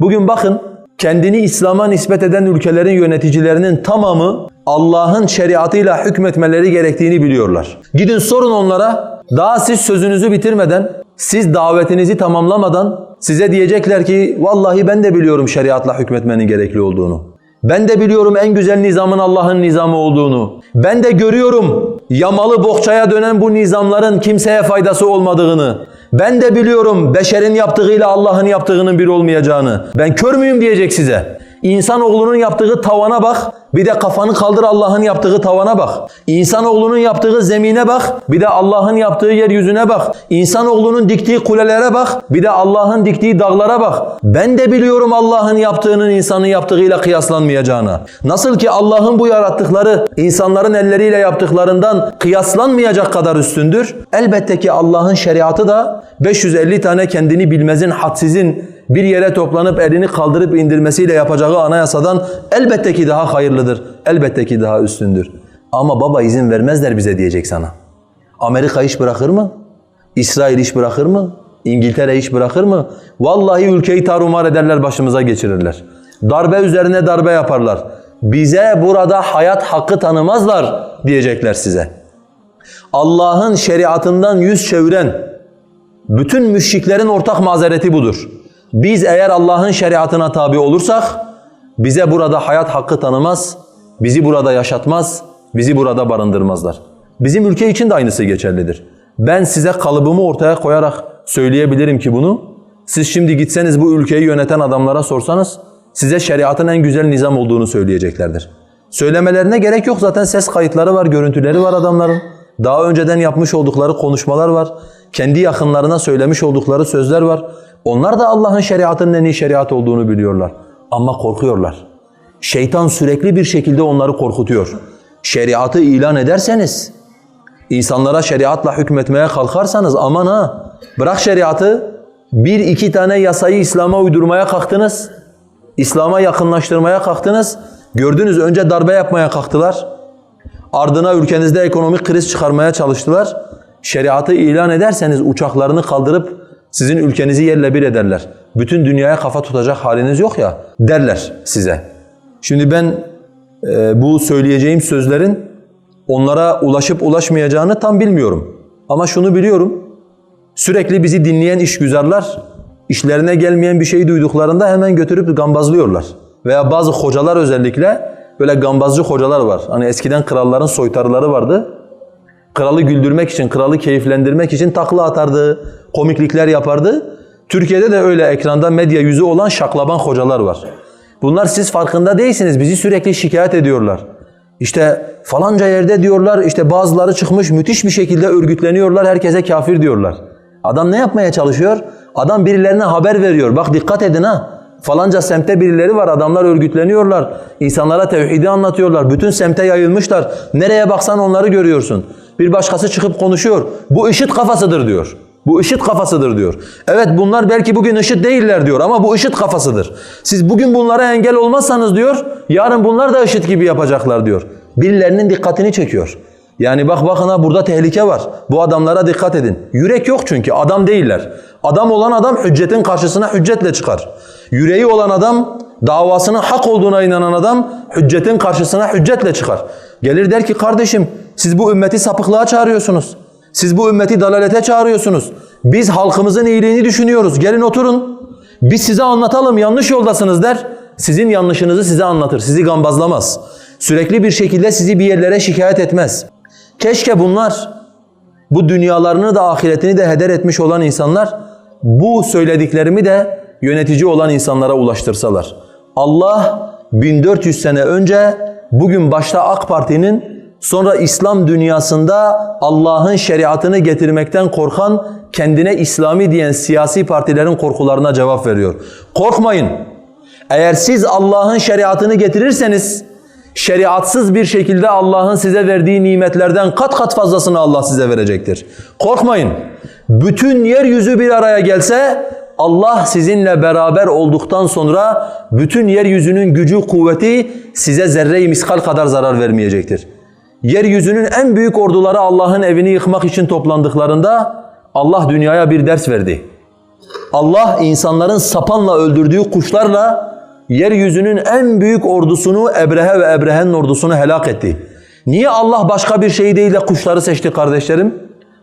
Bugün bakın kendini İslam'a nispet eden ülkelerin yöneticilerinin tamamı Allah'ın şeriatıyla hükmetmeleri gerektiğini biliyorlar. Gidin sorun onlara. Daha siz sözünüzü bitirmeden, siz davetinizi tamamlamadan size diyecekler ki vallahi ben de biliyorum şeriatla hükmetmenin gerekli olduğunu. Ben de biliyorum en güzel nizamın Allah'ın nizamı olduğunu. Ben de görüyorum yamalı bohçaya dönen bu nizamların kimseye faydası olmadığını. Ben de biliyorum beşerin yaptığıyla Allah'ın yaptığının bir olmayacağını. Ben kör müyüm diyecek size. İnsanoğlunun yaptığı tavana bak, bir de kafanı kaldır Allah'ın yaptığı tavana bak. İnsanoğlunun yaptığı zemine bak, bir de Allah'ın yaptığı yeryüzüne bak. İnsanoğlunun diktiği kulelere bak, bir de Allah'ın diktiği dağlara bak. Ben de biliyorum Allah'ın yaptığının insanın yaptığıyla kıyaslanmayacağını. Nasıl ki Allah'ın bu yarattıkları insanların elleriyle yaptıklarından kıyaslanmayacak kadar üstündür. Elbette ki Allah'ın şeriatı da 550 tane kendini bilmezin, hadsizin bir yere toplanıp elini kaldırıp indirmesiyle yapacağı anayasadan elbette ki daha hayırlıdır. Elbette ki daha üstündür. Ama baba izin vermezler bize diyecek sana. Amerika iş bırakır mı? İsrail iş bırakır mı? İngiltere iş bırakır mı? Vallahi ülkeyi tarumar ederler başımıza geçirirler. Darbe üzerine darbe yaparlar. Bize burada hayat hakkı tanımazlar diyecekler size. Allah'ın şeriatından yüz çeviren bütün müşriklerin ortak mazereti budur. Biz eğer Allah'ın şeriatına tabi olursak bize burada hayat hakkı tanımaz, bizi burada yaşatmaz, bizi burada barındırmazlar. Bizim ülke için de aynısı geçerlidir. Ben size kalıbımı ortaya koyarak söyleyebilirim ki bunu. Siz şimdi gitseniz bu ülkeyi yöneten adamlara sorsanız size şeriatın en güzel nizam olduğunu söyleyeceklerdir. Söylemelerine gerek yok zaten ses kayıtları var, görüntüleri var adamların. Daha önceden yapmış oldukları konuşmalar var. Kendi yakınlarına söylemiş oldukları sözler var. Onlar da Allah'ın şeriatının en iyi şeriat olduğunu biliyorlar. Ama korkuyorlar. Şeytan sürekli bir şekilde onları korkutuyor. Şeriatı ilan ederseniz, insanlara şeriatla hükmetmeye kalkarsanız aman ha, bırak şeriatı, bir iki tane yasayı İslam'a uydurmaya kalktınız. İslam'a yakınlaştırmaya kalktınız. Gördünüz önce darbe yapmaya kalktılar. Ardına ülkenizde ekonomik kriz çıkarmaya çalıştılar. Şeriatı ilan ederseniz uçaklarını kaldırıp sizin ülkenizi yerle bir ederler. Bütün dünyaya kafa tutacak haliniz yok ya derler size. Şimdi ben e, bu söyleyeceğim sözlerin onlara ulaşıp ulaşmayacağını tam bilmiyorum. Ama şunu biliyorum. Sürekli bizi dinleyen işgüzarlar işlerine gelmeyen bir şey duyduklarında hemen götürüp gambazlıyorlar. Veya bazı hocalar özellikle böyle gambazcı hocalar var. Hani eskiden kralların soytarıları vardı. Kralı güldürmek için, kralı keyiflendirmek için takla atardı, komiklikler yapardı. Türkiye'de de öyle ekranda medya yüzü olan şaklaban hocalar var. Bunlar siz farkında değilsiniz. Bizi sürekli şikayet ediyorlar. İşte falanca yerde diyorlar, işte bazıları çıkmış müthiş bir şekilde örgütleniyorlar, herkese kafir diyorlar. Adam ne yapmaya çalışıyor? Adam birilerine haber veriyor. Bak dikkat edin ha. Falanca semtte birileri var, adamlar örgütleniyorlar. İnsanlara tevhidi anlatıyorlar. Bütün semte yayılmışlar. Nereye baksan onları görüyorsun. Bir başkası çıkıp konuşuyor. Bu IŞİD kafasıdır diyor. Bu IŞİD kafasıdır diyor. Evet bunlar belki bugün IŞİD değiller diyor ama bu IŞİD kafasıdır. Siz bugün bunlara engel olmazsanız diyor, yarın bunlar da IŞİD gibi yapacaklar diyor. Birilerinin dikkatini çekiyor. Yani bak bakın ha burada tehlike var. Bu adamlara dikkat edin. Yürek yok çünkü adam değiller. Adam olan adam hüccetin karşısına hüccetle çıkar. Yüreği olan adam, davasının hak olduğuna inanan adam hüccetin karşısına hüccetle çıkar. Gelir der ki kardeşim siz bu ümmeti sapıklığa çağırıyorsunuz. Siz bu ümmeti dalalete çağırıyorsunuz. Biz halkımızın iyiliğini düşünüyoruz. Gelin oturun. Biz size anlatalım yanlış yoldasınız der. Sizin yanlışınızı size anlatır. Sizi gambazlamaz. Sürekli bir şekilde sizi bir yerlere şikayet etmez. Keşke bunlar bu dünyalarını da ahiretini de heder etmiş olan insanlar bu söylediklerimi de yönetici olan insanlara ulaştırsalar. Allah 1400 sene önce bugün başta AK Parti'nin sonra İslam dünyasında Allah'ın şeriatını getirmekten korkan kendine İslami diyen siyasi partilerin korkularına cevap veriyor. Korkmayın. Eğer siz Allah'ın şeriatını getirirseniz şeriatsız bir şekilde Allah'ın size verdiği nimetlerden kat kat fazlasını Allah size verecektir. Korkmayın. Bütün yeryüzü bir araya gelse Allah sizinle beraber olduktan sonra bütün yeryüzünün gücü, kuvveti size zerre-i miskal kadar zarar vermeyecektir. Yeryüzünün en büyük orduları Allah'ın evini yıkmak için toplandıklarında Allah dünyaya bir ders verdi. Allah insanların sapanla öldürdüğü kuşlarla yeryüzünün en büyük ordusunu Ebrehe ve Ebrehe'nin ordusunu helak etti. Niye Allah başka bir şey değil de kuşları seçti kardeşlerim?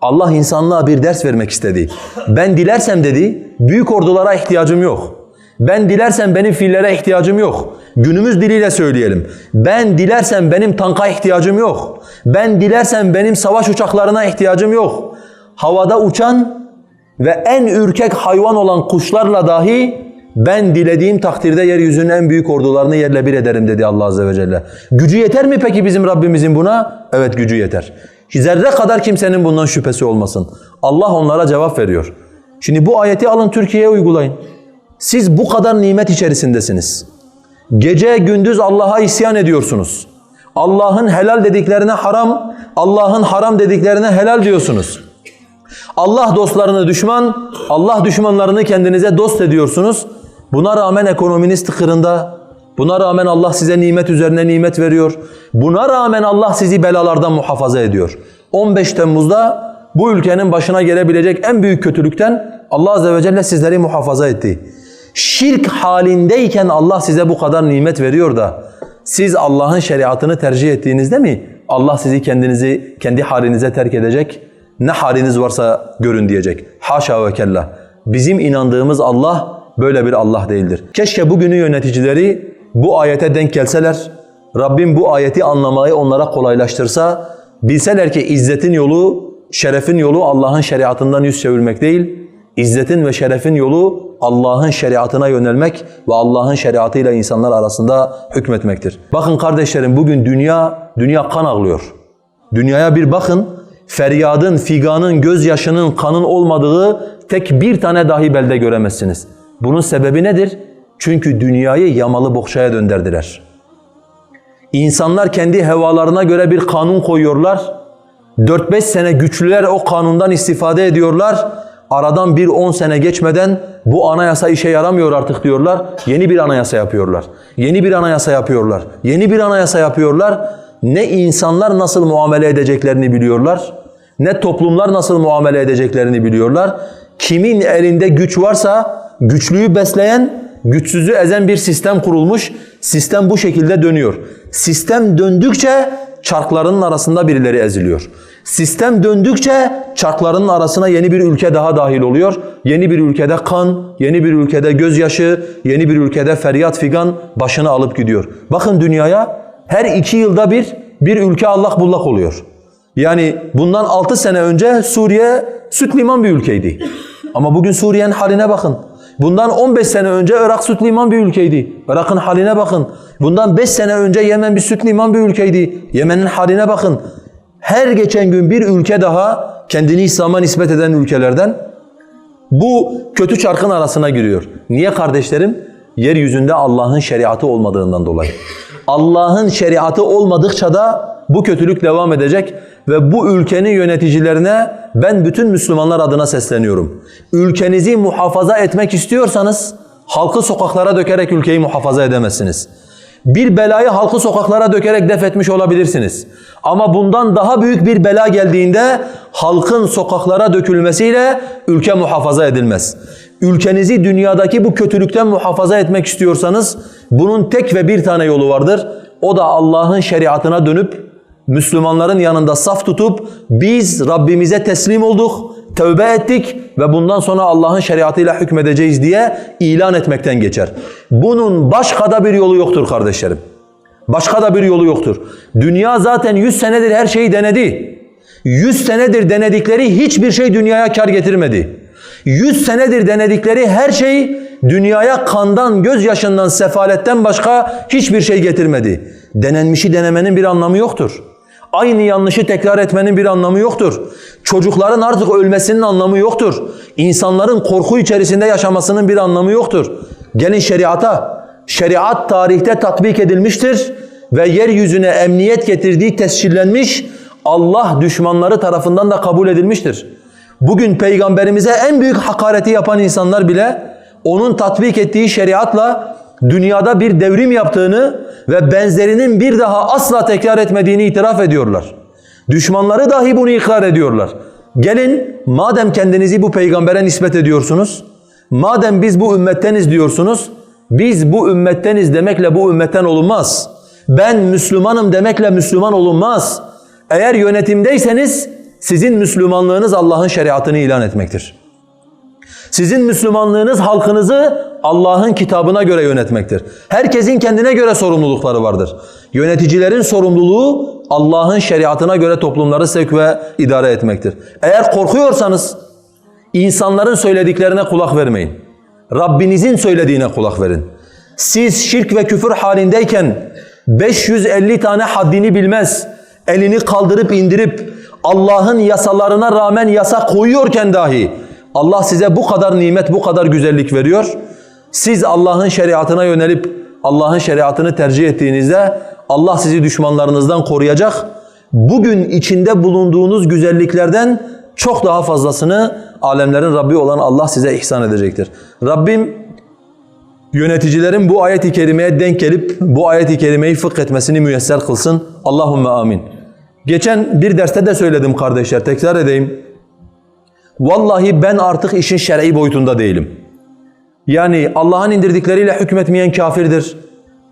Allah insanlığa bir ders vermek istedi. Ben dilersem dedi, büyük ordulara ihtiyacım yok. Ben dilersem benim fillere ihtiyacım yok. Günümüz diliyle söyleyelim. Ben dilersem benim tanka ihtiyacım yok. Ben dilersem benim savaş uçaklarına ihtiyacım yok. Havada uçan ve en ürkek hayvan olan kuşlarla dahi ben dilediğim takdirde yeryüzünün en büyük ordularını yerle bir ederim dedi Allah Azze ve Celle. Gücü yeter mi peki bizim Rabbimizin buna? Evet gücü yeter. Zerre kadar kimsenin bundan şüphesi olmasın. Allah onlara cevap veriyor. Şimdi bu ayeti alın Türkiye'ye uygulayın. Siz bu kadar nimet içerisindesiniz. Gece gündüz Allah'a isyan ediyorsunuz. Allah'ın helal dediklerine haram, Allah'ın haram dediklerine helal diyorsunuz. Allah dostlarını düşman, Allah düşmanlarını kendinize dost ediyorsunuz. Buna rağmen ekonominiz tıkırında. Buna rağmen Allah size nimet üzerine nimet veriyor. Buna rağmen Allah sizi belalardan muhafaza ediyor. 15 Temmuz'da bu ülkenin başına gelebilecek en büyük kötülükten Allah Azze ve Celle sizleri muhafaza etti. Şirk halindeyken Allah size bu kadar nimet veriyor da siz Allah'ın şeriatını tercih ettiğinizde mi Allah sizi kendinizi kendi halinize terk edecek? Ne haliniz varsa görün diyecek. Haşa ve kella. Bizim inandığımız Allah böyle bir Allah değildir. Keşke bugünün yöneticileri bu ayete denk gelseler, Rabbim bu ayeti anlamayı onlara kolaylaştırsa, bilseler ki izzetin yolu, şerefin yolu Allah'ın şeriatından yüz çevirmek değil, İzzetin ve şerefin yolu Allah'ın şeriatına yönelmek ve Allah'ın şeriatıyla insanlar arasında hükmetmektir. Bakın kardeşlerim bugün dünya dünya kan ağlıyor. Dünyaya bir bakın. Feryadın, figanın, gözyaşının, kanın olmadığı tek bir tane dahi belde göremezsiniz. Bunun sebebi nedir? Çünkü dünyayı yamalı bohçaya döndürdüler. İnsanlar kendi hevalarına göre bir kanun koyuyorlar. 4-5 sene güçlüler o kanundan istifade ediyorlar. Aradan bir 10 sene geçmeden bu anayasa işe yaramıyor artık diyorlar. Yeni bir anayasa yapıyorlar. Yeni bir anayasa yapıyorlar. Yeni bir anayasa yapıyorlar. Ne insanlar nasıl muamele edeceklerini biliyorlar. Ne toplumlar nasıl muamele edeceklerini biliyorlar. Kimin elinde güç varsa güçlüyü besleyen, güçsüzü ezen bir sistem kurulmuş. Sistem bu şekilde dönüyor. Sistem döndükçe çarklarının arasında birileri eziliyor. Sistem döndükçe çarklarının arasına yeni bir ülke daha dahil oluyor. Yeni bir ülkede kan, yeni bir ülkede gözyaşı, yeni bir ülkede feryat figan başını alıp gidiyor. Bakın dünyaya her iki yılda bir bir ülke allak bullak oluyor. Yani bundan altı sene önce Suriye süt liman bir ülkeydi. Ama bugün Suriye'nin haline bakın. Bundan 15 sene önce Irak süt liman bir ülkeydi. Irak'ın haline bakın. Bundan 5 sene önce Yemen bir süt liman bir ülkeydi. Yemen'in haline bakın. Her geçen gün bir ülke daha kendini İslam'a nispet eden ülkelerden bu kötü çarkın arasına giriyor. Niye kardeşlerim? Yeryüzünde Allah'ın şeriatı olmadığından dolayı. Allah'ın şeriatı olmadıkça da bu kötülük devam edecek ve bu ülkenin yöneticilerine ben bütün Müslümanlar adına sesleniyorum. Ülkenizi muhafaza etmek istiyorsanız halkı sokaklara dökerek ülkeyi muhafaza edemezsiniz. Bir belayı halkı sokaklara dökerek def etmiş olabilirsiniz. Ama bundan daha büyük bir bela geldiğinde halkın sokaklara dökülmesiyle ülke muhafaza edilmez. Ülkenizi dünyadaki bu kötülükten muhafaza etmek istiyorsanız bunun tek ve bir tane yolu vardır. O da Allah'ın şeriatına dönüp Müslümanların yanında saf tutup biz Rabbimize teslim olduk, tövbe ettik ve bundan sonra Allah'ın şeriatıyla hükmedeceğiz diye ilan etmekten geçer. Bunun başka da bir yolu yoktur kardeşlerim. Başka da bir yolu yoktur. Dünya zaten 100 senedir her şeyi denedi. 100 senedir denedikleri hiçbir şey dünyaya kar getirmedi. 100 senedir denedikleri her şey dünyaya kandan, gözyaşından, sefaletten başka hiçbir şey getirmedi. Denenmişi denemenin bir anlamı yoktur. Aynı yanlışı tekrar etmenin bir anlamı yoktur. Çocukların artık ölmesinin anlamı yoktur. İnsanların korku içerisinde yaşamasının bir anlamı yoktur. Gelin şeriata. Şeriat tarihte tatbik edilmiştir ve yeryüzüne emniyet getirdiği tescillenmiş, Allah düşmanları tarafından da kabul edilmiştir. Bugün peygamberimize en büyük hakareti yapan insanlar bile onun tatbik ettiği şeriatla dünyada bir devrim yaptığını ve benzerinin bir daha asla tekrar etmediğini itiraf ediyorlar. Düşmanları dahi bunu ikrar ediyorlar. Gelin madem kendinizi bu peygambere nispet ediyorsunuz, Madem biz bu ümmetteniz diyorsunuz, biz bu ümmetteniz demekle bu ümmetten olunmaz. Ben Müslümanım demekle Müslüman olunmaz. Eğer yönetimdeyseniz sizin Müslümanlığınız Allah'ın şeriatını ilan etmektir. Sizin Müslümanlığınız halkınızı Allah'ın kitabına göre yönetmektir. Herkesin kendine göre sorumlulukları vardır. Yöneticilerin sorumluluğu Allah'ın şeriatına göre toplumları sevk ve idare etmektir. Eğer korkuyorsanız insanların söylediklerine kulak vermeyin. Rabbinizin söylediğine kulak verin. Siz şirk ve küfür halindeyken 550 tane haddini bilmez, elini kaldırıp indirip Allah'ın yasalarına rağmen yasa koyuyorken dahi Allah size bu kadar nimet, bu kadar güzellik veriyor. Siz Allah'ın şeriatına yönelip Allah'ın şeriatını tercih ettiğinizde Allah sizi düşmanlarınızdan koruyacak. Bugün içinde bulunduğunuz güzelliklerden çok daha fazlasını alemlerin Rabbi olan Allah size ihsan edecektir. Rabbim yöneticilerin bu ayet-i kerimeye denk gelip bu ayet-i kerimeyi fıkh etmesini müyesser kılsın. Allahumme amin. Geçen bir derste de söyledim kardeşler, tekrar edeyim. Vallahi ben artık işin şer'i boyutunda değilim. Yani Allah'ın indirdikleriyle hükmetmeyen kafirdir.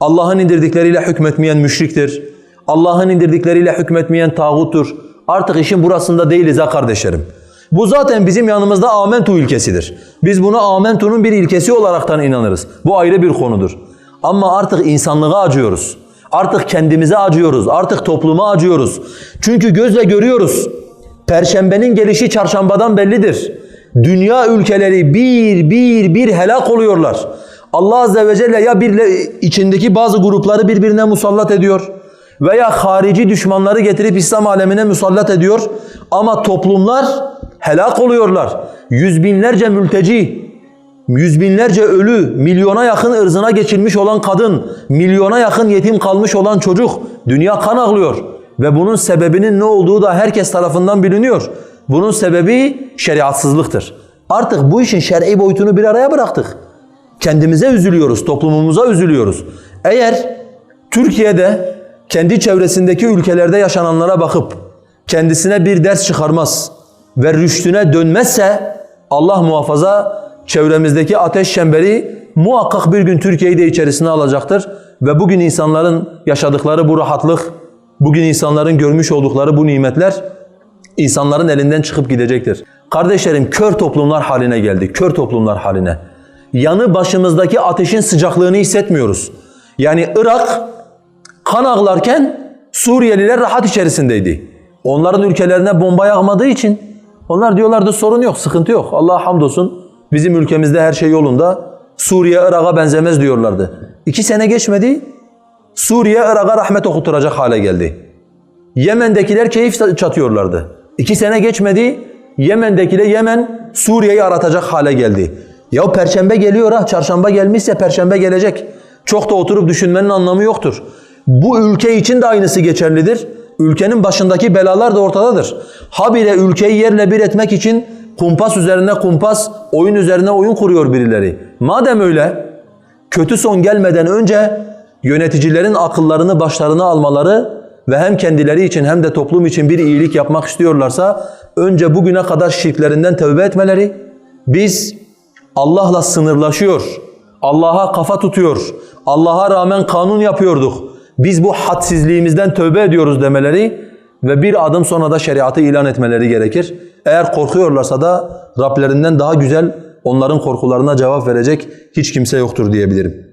Allah'ın indirdikleriyle hükmetmeyen müşriktir. Allah'ın indirdikleriyle hükmetmeyen tağuttur. Artık işin burasında değiliz ha kardeşlerim. Bu zaten bizim yanımızda amentu ilkesidir. Biz buna amentunun bir ilkesi olaraktan inanırız. Bu ayrı bir konudur. Ama artık insanlığa acıyoruz. Artık kendimize acıyoruz. Artık topluma acıyoruz. Çünkü gözle görüyoruz. Perşembenin gelişi çarşambadan bellidir. Dünya ülkeleri bir bir bir helak oluyorlar. Allah Azze ve Celle ya bir içindeki bazı grupları birbirine musallat ediyor veya harici düşmanları getirip İslam alemine musallat ediyor ama toplumlar helak oluyorlar. Yüz binlerce mülteci, yüz binlerce ölü, milyona yakın ırzına geçilmiş olan kadın, milyona yakın yetim kalmış olan çocuk dünya kan ağlıyor. Ve bunun sebebinin ne olduğu da herkes tarafından biliniyor. Bunun sebebi şeriatsızlıktır. Artık bu işin şer'i boyutunu bir araya bıraktık. Kendimize üzülüyoruz, toplumumuza üzülüyoruz. Eğer Türkiye'de kendi çevresindeki ülkelerde yaşananlara bakıp kendisine bir ders çıkarmaz ve rüştüne dönmezse Allah muhafaza çevremizdeki ateş çemberi muhakkak bir gün Türkiye'yi de içerisine alacaktır. Ve bugün insanların yaşadıkları bu rahatlık, bugün insanların görmüş oldukları bu nimetler insanların elinden çıkıp gidecektir. Kardeşlerim kör toplumlar haline geldi, kör toplumlar haline. Yanı başımızdaki ateşin sıcaklığını hissetmiyoruz. Yani Irak kan ağlarken Suriyeliler rahat içerisindeydi. Onların ülkelerine bomba yağmadığı için onlar diyorlardı sorun yok, sıkıntı yok. Allah'a hamdolsun bizim ülkemizde her şey yolunda. Suriye Irak'a benzemez diyorlardı. İki sene geçmedi Suriye Irak'a rahmet okuturacak hale geldi. Yemen'dekiler keyif çatıyorlardı. İki sene geçmedi Yemen'dekiler Yemen Suriye'yi aratacak hale geldi. Ya perşembe geliyor ha, çarşamba gelmişse perşembe gelecek. Çok da oturup düşünmenin anlamı yoktur. Bu ülke için de aynısı geçerlidir. Ülkenin başındaki belalar da ortadadır. Habire ülkeyi yerle bir etmek için kumpas üzerine kumpas, oyun üzerine oyun kuruyor birileri. Madem öyle, kötü son gelmeden önce yöneticilerin akıllarını başlarına almaları ve hem kendileri için hem de toplum için bir iyilik yapmak istiyorlarsa önce bugüne kadar şirklerinden tövbe etmeleri, biz Allah'la sınırlaşıyor, Allah'a kafa tutuyor, Allah'a rağmen kanun yapıyorduk, biz bu hadsizliğimizden tövbe ediyoruz demeleri ve bir adım sonra da şeriatı ilan etmeleri gerekir. Eğer korkuyorlarsa da Rablerinden daha güzel onların korkularına cevap verecek hiç kimse yoktur diyebilirim.